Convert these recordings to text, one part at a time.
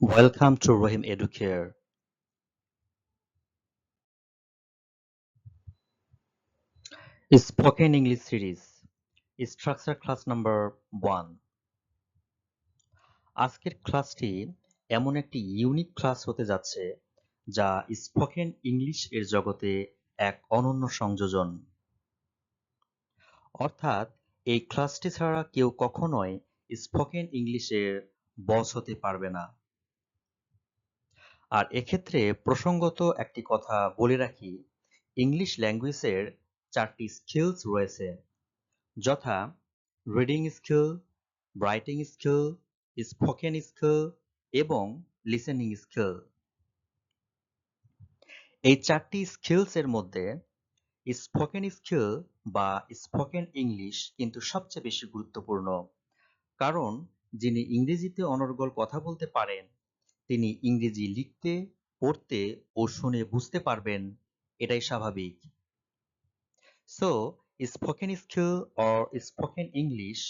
Welcome to Rahim Educare. Spoken English Series. Structure Class Number 1 আজকের ক্লাসটি এমন একটি ইউনিক ক্লাস হতে যাচ্ছে, যা স্পোকেন ইংলিশ এর জগতে এক অনন্য সংযোজন। অর্থাৎ, এই ক্লাসটি ছাড়া কেউ কখনোই স্পোকেন ইংলিশের বস হতে পারবে না। আর এক্ষেত্রে প্রসঙ্গত একটি কথা বলে রাখি ইংলিশ ল্যাঙ্গুয়েজের চারটি স্কিলস রয়েছে। যথা reading skill writing skill spoken skill এবং লিসেনিং স্কিল এই চারটি স্কিলস এর মধ্যে স্পোকেন স্কিল বা স্পোকেন ইংলিশ কিন্তু সবচেয়ে বেশি গুরুত্বপূর্ণ। কারণ যিনি ইংরেজিতে অনর্গল কথা বলতে পারেন তিনি ইংরেজি লিখতে, পড়তে ও শুনে বুঝতে পারবেন। এটাই স্বাভাবিক। So spoken skill or spoken English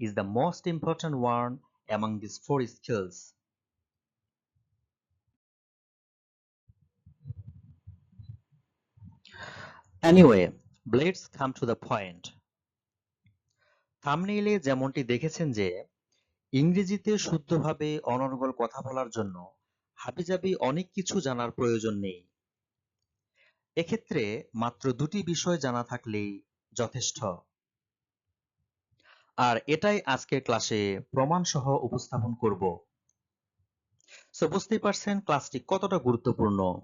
is the most important one among this four skills anyway let's come to the point থামনেইলে যেমনটি দেখেছেন যে ইংরেজিতে শুদ্ধভাবে অনর্গল কথা বলার জন্য হাবিজাবি অনেক কিছু জানার প্রয়োজন নেই। এক্ষেত্রে মাত্র দুটি বিষয় জানা থাকলেই যথেষ্ট। আর এটাই আজকের ক্লাসে প্রমাণ সহ উপস্থাপন করব। সো বুঝতেই পারছেন ক্লাসটি কতটা গুরুত্বপূর্ণ।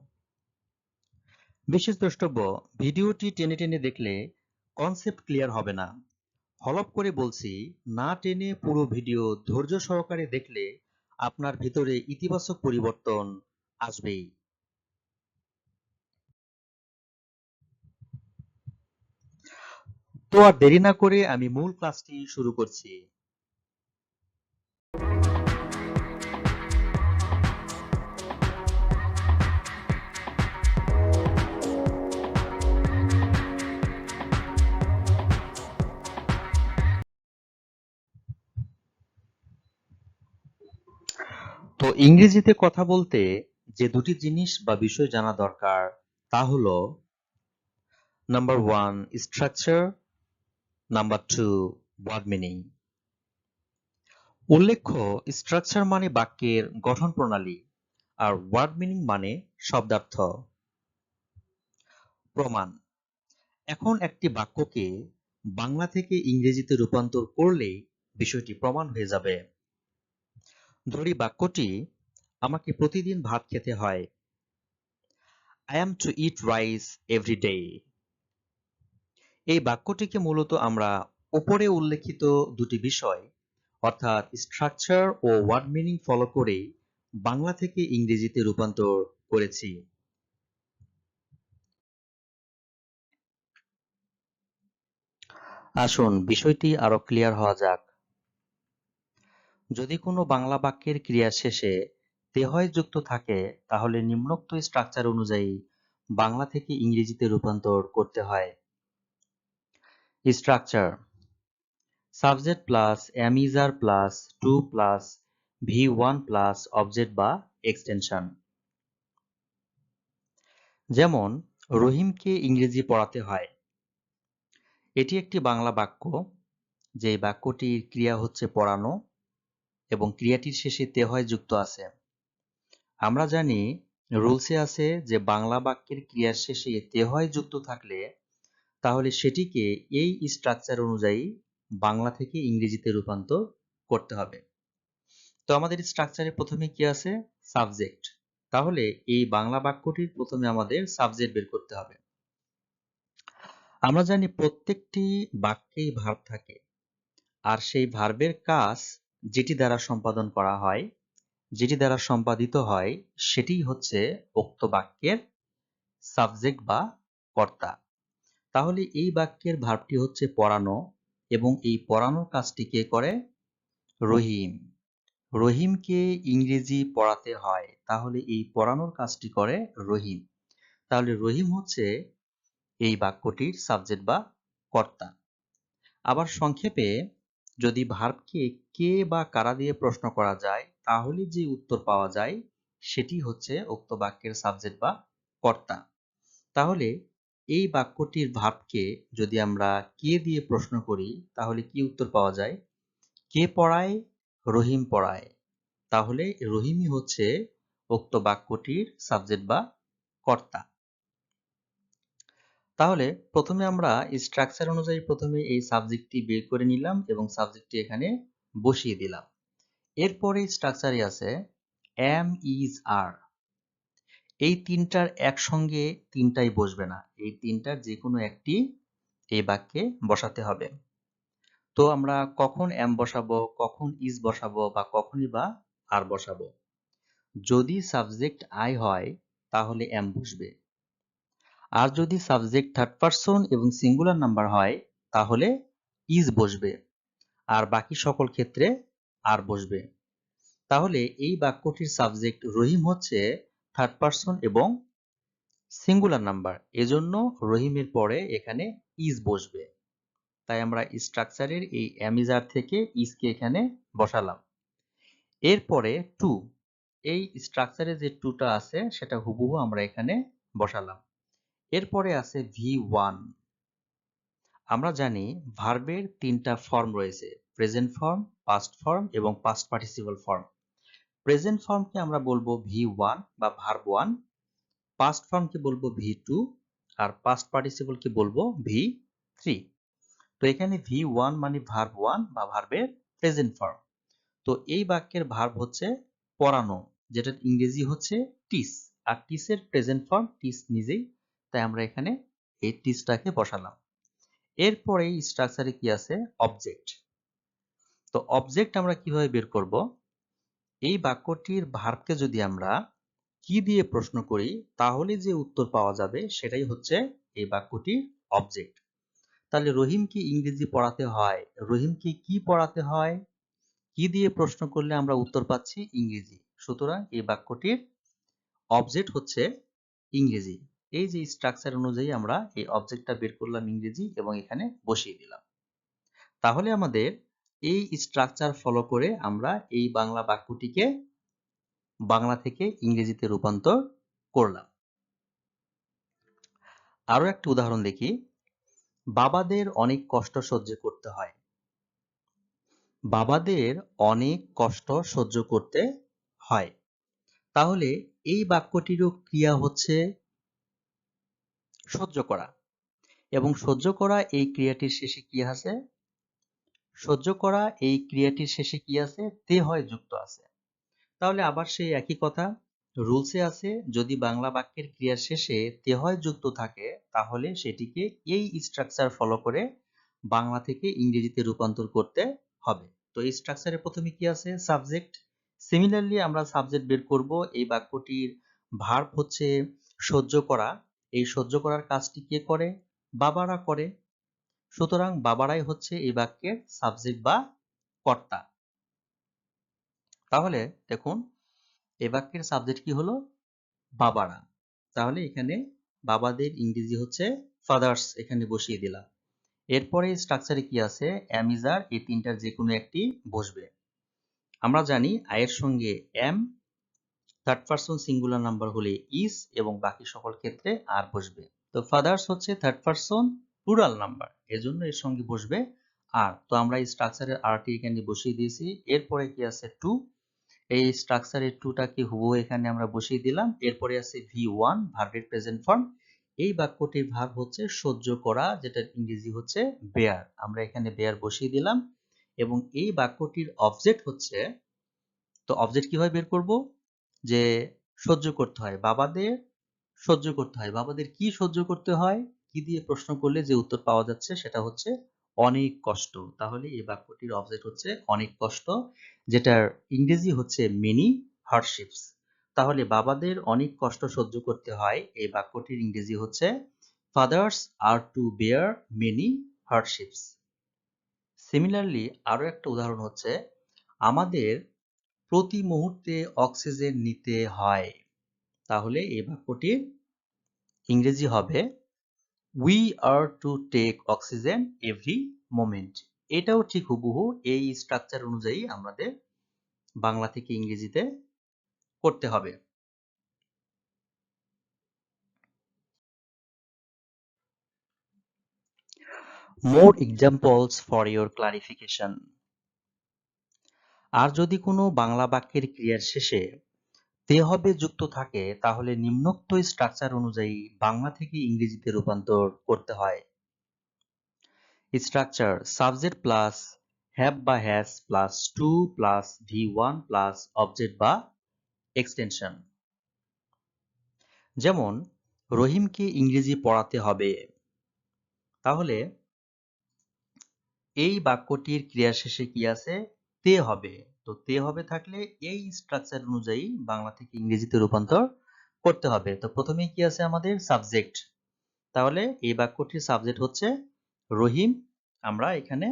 বিশেষ দ্রষ্টব্য, ভিডিওটি টেনে টেনে দেখলে কনসেপ্ট ক্লিয়ার হবে না। হলপ করে বলছি, না টেনে পুরো ভিডিও ধৈর্য সহকারে দেখলে আপনার ভিতরে ইতিবাচক পরিবর্তন আসবেই। তো আর দেরি না করে আমি মূল ক্লাসটি শুরু করছি। তো ইংরেজিতে কথা বলতে যে দুটি জিনিস বা বিষয় জানা দরকার, তা হলো number one structure number two word meaning উল্লেখ্য স্ট্রাকচার মানে বাক্যের গঠন প্রণালী, আর ওয়ার্ড মিনিং মানে শব্দার্থ। প্রমাণ, এখন একটি বাক্যকে বাংলা থেকে ইংরেজিতে রূপান্তর করলে বিষয়টি প্রমাণ হয়ে যাবে। ধরি বাক্যটি, আমাকে প্রতিদিন ভাত খেতে হয়। I am to eat rice every day এই বাক্যটিকে মূলত আমরা উপরে উল্লেখিত দুটি বিষয়, অর্থাৎ স্ট্রাকচার ও ওয়ার্ড মিনিং ফলো করে বাংলা থেকে ইংরেজিতে রূপান্তর করেছি। আসুন, বিষয়টি আরও ক্লিয়ার হওয়া যাক। যদি কোনো বাংলা বাক্যের ক্রিয়া শেষে তেহয় যুক্ত থাকে তাহলে নিম্নোক্ত স্ট্রাকচার অনুযায়ী বাংলা থেকে ইংরেজিতে রূপান্তর করতে হয়। Structure subject plus am is are plus to plus V one plus object বা এক্সটেনশন যেমন, রহিমকে ইংরেজি পড়াতে হয়। এটি একটি বাংলা বাক্য যে বাক্যটির ক্রিয়া হচ্ছে পড়ানো। এবং ক্রিয়াটির শেষে তেহয় যুক্ত আছে। আমরা জানি রুলসে আছে যে বাংলা বাক্যের ক্রিয়ার শেষে তেহয় যুক্ত থাকলে তাহলে সেটিকে এই স্ট্রাকচার অনুযায়ী বাংলা থেকে ইংরেজিতে রূপান্তর করতে হবে। তো আমাদের স্ট্রাকচারে প্রথমে কি আছে? সাবজেক্ট তাহলে এই বাংলা বাক্যটির প্রথমে আমাদের সাবজেক্ট বের করতে হবে। আমরা জানি প্রত্যেকটি বাক্যেই ভার্ব থাকে। আর সেই ভার্বের কাজ যেটি দ্বারা সম্পাদন করা হয়, যেটি দ্বারা সম্পাদিত হয়, সেটি হচ্ছে উক্ত বাক্যের সাবজেক্ট বা কর্তা। তাহলে এই বাক্যের ভার্বটি হচ্ছে পড়ানো এবং এই পড়ানোর কাজটি কে করে? রহিম। রহিমকে ইংরেজি পড়াতে হয়, তাহলে এই পড়ানোর কাজটি করে রহিম। তাহলে রহিম হচ্ছে এই বাক্যটির সাবজেক্ট বা কর্তা। আবার সংক্ষেপে যদি ভার্বকে কে কে বা কারা দিয়ে প্রশ্ন করা যায় তাহলে যে উত্তর পাওয়া যায়, সেটি হচ্ছে উক্ত বাক্যের সাবজেক্ট বা কর্তা। তাহলে এই বাক্যটির ভাবকে যদি আমরা কে দিয়ে প্রশ্ন করি, তাহলে কি উত্তর পাওয়া যায়? কে পড়ায়? রহিম পড়ায়। তাহলে রহিমই হচ্ছে উক্ত বাক্যটির সাবজেক্ট বা কর্তা। তাহলে প্রথমে আমরা স্ট্রাকচার অনুযায়ী প্রথমে এই সাবজেক্টটি বের করে নিলাম এবং সাবজেক্টটি এখানে বসিয়ে দিলাম। এরপরে স্ট্রাকচারে আছে এম ইজ আর এই তিনটার একসঙ্গে তিনটাই বসবে না। এই তিনটার যে কোনো একটি এই বাক্যে বসাতে হবে। তো আমরা কখন এম বসাবো, কখন ইজ বসাবো বা কখনই বা আর বসাবো। যদি সাবজেক্ট আই হয়, তাহলে এম বসবে। আর যদি সাবজেক্ট থার্ড পারসন এবং সিঙ্গুলার নাম্বার হয়, তাহলে ইজ বসবে আর বাকি সকল ক্ষেত্রে আর বসবে। তাহলে এই বাক্যটির সাবজেক্ট রহিম হচ্ছে থার্ড পারসন এবং সিঙ্গুলার নাম্বার এজন্য রহিমের পরে এখানে ইজ বসবে। তাই আমরা স্ট্রাকচারের এই অ্যামিজার থেকে ইজকে এখানে বসালাম। এরপরে টু এই স্ট্রাকচারে যে টুটা আছে, সেটা হুবহু আমরা এখানে বসালাম। এরপরে আছে ভি ওয়ান আমরা জানি ভার্বের তিনটা ফর্ম রয়েছে প্রেজেন্ট ফর্ম পাস্ট ফর্ম এবং পাস্ট পার্টিসিপাল ফর্ম প্রেজেন্ট ফর্মকে আমরা বলব ভি ওয়ান বা ভার্ব ওয়ান পাস্ট ফর্মকে বলব ভি টু আর পাস্ট পার্টিসিপলকে বলব ভি থ্রি তো এখানে ভি ওয়ান মানে ভার্ব ওয়ান বা ভার্বের প্রেজেন্ট ফর্ম তো এই বাক্যের ভার্ব হচ্ছে পড়ানো যেটা ইংরেজি হচ্ছে টিস। আর টিসের প্রেজেন্ট ফর্ম টিস নিজেই তাই আমরা এখানে এই টিসটাকে বসালাম। এরপরে স্ট্রাকচারে কি আছে? অবজেক্ট তো অবজেক্ট আমরা কীভাবে বের করব? এই বাক্যটির ভার্বকে যদি আমরা কি দিয়ে প্রশ্ন করি, তাহলে যে উত্তর পাওয়া যাবে সেটাই হচ্ছে এই বাক্যটির অবজেক্ট তাহলে রহিমকে ইংরেজি পড়াতে হয়? রহিমকে কি পড়াতে হয়? কি দিয়ে প্রশ্ন করলে আমরা উত্তর পাচ্ছি? ইংরেজি। সুতরাং এই বাক্যটির অবজেক্ট হচ্ছে ইংরেজি। এই যে স্ট্রাকচার অনুযায়ী আমরা এই অবজেক্টটা বের করলাম ইংরেজি এবং এখানে বসিয়ে দিলাম। তাহলে আমাদের এই স্ট্রাকচার ফলো করে আমরা এই বাংলা বাক্যটিকে বাংলা থেকে ইংরেজিতে রূপান্তর করলাম। আরও একটা উদাহরণ দেখি। বাবাদের অনেক কষ্ট সহ্য করতে হয়। বাবাদের অনেক কষ্ট সহ্য করতে হয়। তাহলে এই বাক্যটিরও ক্রিয়া হচ্ছে সহ্য করা। এবং সহ্য করা এই ক্রিয়াটির শেষে কি আছে? সহ্য করা এই ক্রিয়াটির শেষে কি আছে? তে হয় যুক্ত আছে। তাহলে আবার সেই একই কথা, রুলসে আছে, যদি বাংলা বাক্যের ক্রিয়ার শেষে তে হয় যুক্ত থাকে, তাহলে সেটিকে এই স্ট্রাকচার ফলো করে বাংলা থেকে ইংরেজিতে রূপান্তর করতে হবে। তো এই স্ট্রাকচারে প্রথমে কি আছে? সাবজেক্ট সিমিলারলি আমরা সাবজেক্ট বের করব, এই বাক্যটির ভার্ব হচ্ছে সহ্য করা। এই সহ্য করার কাজটি কে করে? বাবারা করে। সুতরাং বাবারাই হচ্ছে এই বাক্যের সাবজেক্ট বা কর্তা। তাহলে দেখুন, এই বাক্যের সাবজেক্ট কি হলো? বাবারা। তাহলে এখানে বাবাদের ইংরেজি হচ্ছে ফাদার্স এখানে বসিয়ে দিলাম। এরপরে স্ট্রাকচারে কি আছে? অ্যামিজার এই তিনটার যে কোনো একটি বসবে। আমরা জানি আয়ের সঙ্গে am third person singular number হলে ইস এবং বাকি সকল ক্ষেত্রে আর বসবে। তো ফাদার্স হচ্ছে থার্ড পারসন প্লুরাল নাম্বার এজন্য এর সঙ্গে বসবে আর তো আমরা এই স্ট্রাকচারের আরটি এখানে বসিয়ে দিয়েছি। এরপরে কি আছে টু এই স্ট্রাকচারের টুটাকে হুবহু এখানে আমরা বসিয়ে দিলাম। এরপরে আছে ভি ওয়ান ভার্বের প্রেজেন্ট ফর্ম এই বাক্যটির ভাব হচ্ছে সহ্য করা যেটা ইংরেজি হচ্ছে বেয়ার আমরা এখানে বেয়ার বসিয়ে দিলাম এবং এই বাক্যটির অবজেক্ট হচ্ছে, তো অবজেক্ট কীভাবে বের করব? যে সহ্য করতে হয়। বাবাদের সহ্য করতে হয়। বাবাদের কি সহ্য করতে হয়? কি দিয়ে প্রশ্ন করলে যে উত্তর পাওয়া যাচ্ছে সেটা হচ্ছে অনেক কষ্ট। তাহলে এই বাক্যটির অবজেক্ট হচ্ছে অনেক কষ্ট, যেটার ইংরেজি হচ্ছে মেনি হার্ডশিপস তাহলে বাবাদের অনেক কষ্ট সহ্য করতে হয়। এই বাক্যটির ইংরেজি হচ্ছে fathers are to bear many hardships similarly আরও একটা উদাহরণ হচ্ছে, আমাদের প্রতি মুহূর্তে অক্সিজেন নিতে হয়। তাহলে এই বাক্যটি ইংরেজি হবে we are to take oxygen every moment এটাও ঠিক হুবহু এই স্ট্রাকচার অনুযায়ী আমাদের বাংলা থেকে ইংরেজিতে করতে হবে। More examples for your clarification. আর যদি কোনো বাংলা বাক্যের ক্রিয়ার শেষে তে হবে যুক্ত থাকে, তাহলে নিম্নোক্ত স্ট্রাকচার অনুযায়ী বাংলা থেকে ইংরেজিতে রূপান্তর করতে হয়। স্ট্রাকচার সাবজেক্ট প্লাস হ্যাভ বা has plus to plus V one plus object বা এক্সটেনশন যেমন, রহিমকে ইংরেজি পড়াতে হবে। তাহলে এই বাক্যটির ক্রিয়া শেষে কি আছে? তে হবে। তো তে হবে থাকলে এই স্ট্রাকচার অনুযায়ী বাংলা থেকে ইংরেজিতে রূপান্তর করতে হবে। তো প্রথমে কি আছে আমাদের? সাবজেক্ট তাহলে এই বাক্যটির সাবজেক্ট হচ্ছে রহিম। আমরা এখানে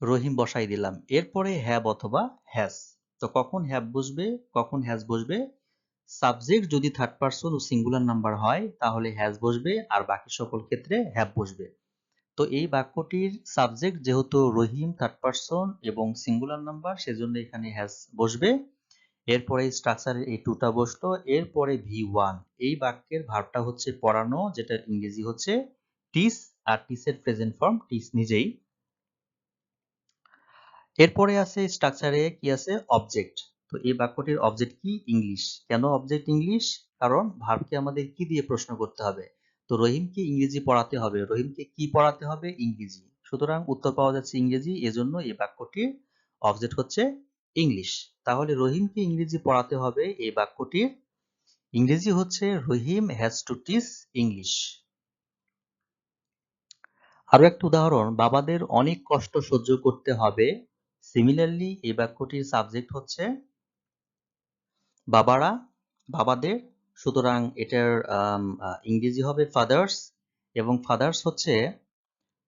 রহিম বসাই দিলাম। এরপরে হ্যাব অথবা হ্যাজ তো কখন হ্যাব বসবে? কখন হ্যাজ বসবে? সাবজেক্ট যদি থার্ড পারসন ও সিঙ্গুলার নাম্বার হয়, তাহলে হ্যাজ বসবে আর বাকি সকল ক্ষেত্রে হ্যাভ বসবে। তো এই বাক্যটির সাবজেক্ট যেহেতু রহিম থার্ড পারসন এবং সিঙ্গুলার নাম্বার সেজন্য এখানে হ্যাজ বসবে। এরপরে স্ট্রাকচারের এই টুটা বসল। এরপরে ভি ওয়ান এই বাক্যের ভার্বটা হচ্ছে পড়ানো, যেটা ইংরেজি হচ্ছে টিস আর টিসের প্রেজেন্ট ফর্ম টিস নিজেই। এরপরে আছে স্ট্রাকচারে কি আছে? অবজেক্ট তো এই বাক্যটির অবজেক্ট কি? ইংলিশ কেন অবজেক্ট ইংলিশ কারণ ভার্বকে আমাদের কি দিয়ে প্রশ্ন করতে হবে? তো রহিমকে ইংরেজি পড়াতে হবে। রহিমকে কি পড়াতে হবে? ইংরেজি। সুতরাং উত্তর পাওয়া যাচ্ছে ইংরেজি। এজন্য এই বাক্যটির অবজেক্ট হচ্ছে ইংলিশ তাহলে রহিমকে ইংরেজি পড়াতে হবে। এই বাক্যটির ইংরেজি হচ্ছে Rahim has to teach English আরও একটা উদাহরণ, বাবাদের অনেক কষ্ট সহ্য করতে হবে। সিমিলারলি এই বাক্যটির সাবজেক্ট হচ্ছে বাবারা, বাবাদের সুতরাং এটার ইংরেজি হবে ফাদার্স এবং ফাদার্স হচ্ছে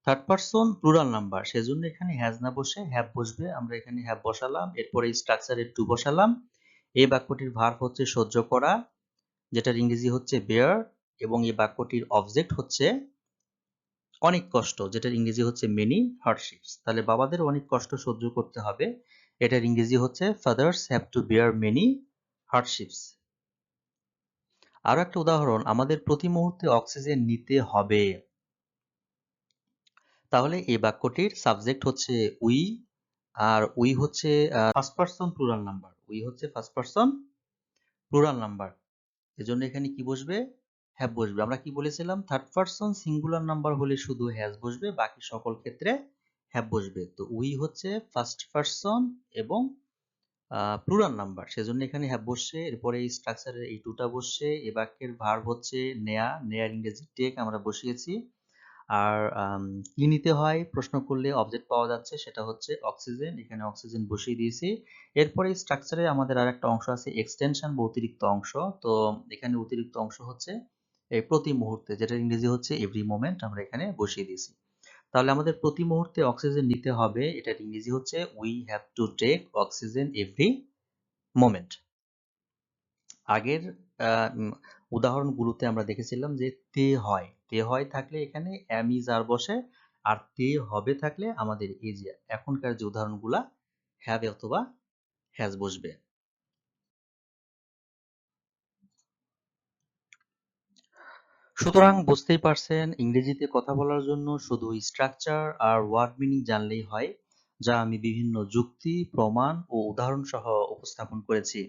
থার্ড পারসন প্লুরাল নাম্বার সেজন্য এখানে হ্যাজ না বসে হ্যাভ বসবে। আমরা এখানে হ্যাভ বসালাম, এরপরে স্ট্রাকচারে টু বসালাম। এই বাক্যটির ভার হচ্ছে সহ্য করা, যেটার ইংরেজি হচ্ছে বেয়ার এবং এই বাক্যটির অবজেক্ট হচ্ছে অনেক কষ্ট, যেটার ইংরেজি হচ্ছে মেনি হার্ডশিপস তাহলে বাবাদের অনেক কষ্ট সহ্য করতে হবে। এটার ইংরেজি হচ্ছে fathers have to bear many hardships আরও একটা উদাহরণ, আমাদের প্রতি মুহূর্তে অক্সিজেন নিতে হবে। তাহলে এই বাক্যটির সাবজেক্ট হচ্ছে উই, আর উই হচ্ছে first person plural number we হচ্ছে ফার্স্ট পারসন প্লুরাল নাম্বার এজন্য এখানে কি বসবে? হ্যাভ বসবে। আমরা কি বলেছিলাম? থার্ড পারসন সিঙ্গুলার নাম্বার হলে শুধু হ্যাজ বসবে, বাকি সকল ক্ষেত্রে হ্যাভ বসবে। তো উই হচ্ছে ফার্স্ট পারসন এবং প্লুরাল নাম্বার সেজন্য এখানে হ্যাভ বসছে এরপরে এই স্ট্রাকচারের এই টুটা বসছে এ বাক্যের ভার্ব হচ্ছে নেয়া, নেয়ার ইংরেজি টেক আমরা বসিয়েছি। আর কি নিতে হয়, প্রশ্ন করলে অবজেক্ট পাওয়া যাচ্ছে, সেটা হচ্ছে অক্সিজেন এখানে অক্সিজেন বসিয়ে দিয়েছি। এরপরে এই স্ট্রাকচারে আমাদের আর একটা অংশ আছে এক্সটেনশন বা অতিরিক্ত অংশ। তো এখানে অতিরিক্ত অংশ হচ্ছে এই প্রতি মুহূর্তে, যেটা ইংরেজি হচ্ছে এভরি মোমেন্ট আমরা এখানে বসিয়ে দিয়েছি। তাহলে আমাদের প্রতি মুহূর্তে অক্সিজেন নিতে হবে। এটার ইংরেজি হচ্ছে? We have to take oxygen every moment আগের উদাহরণগুলোতে আমরা দেখেছিলাম যে তে হয়। তে হয় থাকলে এখানে ইজ আর বসে, আর তে হবে থাকলে আমাদের এই যে এখনকার যে উদাহরণগুলা হ্যাভ অথবা হ্যাজ বসবে। সুতরাং বুঝতেই পারছেন, ইংরেজিতে কথা বলার জন্য শুধু স্ট্রাকচার আর ওয়ার্ড মিনিং জানলেই হয়, যা আমি বিভিন্ন যুক্তি, প্রমাণ ও উদাহরণ সহ উপস্থাপন করেছি।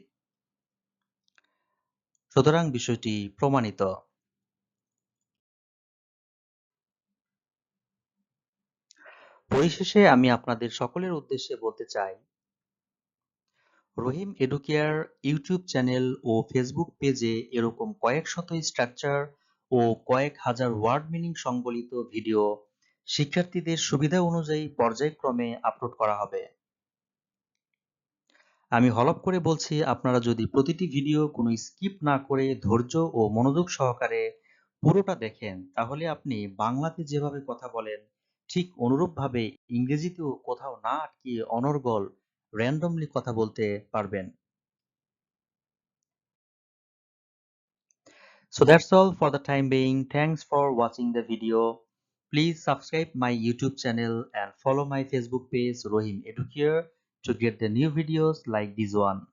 সুতরাং বিষয়টি প্রমাণিত। পরিশেষে আমি আপনাদের সকলের উদ্দেশ্যে বলতে চাই, রহিম এডুকেয়ার ইউটিউব চ্যানেল ও ফেসবুক পেজে এরকম কয়েক শত স্ট্রাকচার ও কয়েক হাজার ওয়ার্ড মিনিং সংবলিত ভিডিও শিক্ষার্থীদের সুবিধা অনুযায়ী পর্যায়ক্রমে আপলোড করা হবে। আমি হলপ করে বলছি, আপনারা যদি প্রতিটি ভিডিও কোনো স্কিপ না করে ধৈর্য ও মনোযোগ সহকারে পুরোটা দেখেন, তাহলে আপনি বাংলাতে যেভাবে কথা বলেন, ঠিক অনুরূপভাবে ইংরেজিতেও কোথাও না আটকিয়ে অনর্গল, র্যান্ডমলি কথা বলতে পারবেন। So that's all for the time being. Thanks for watching the video. Please subscribe my YouTube channel and follow my Facebook page Rohim Educare to get the new videos like this one.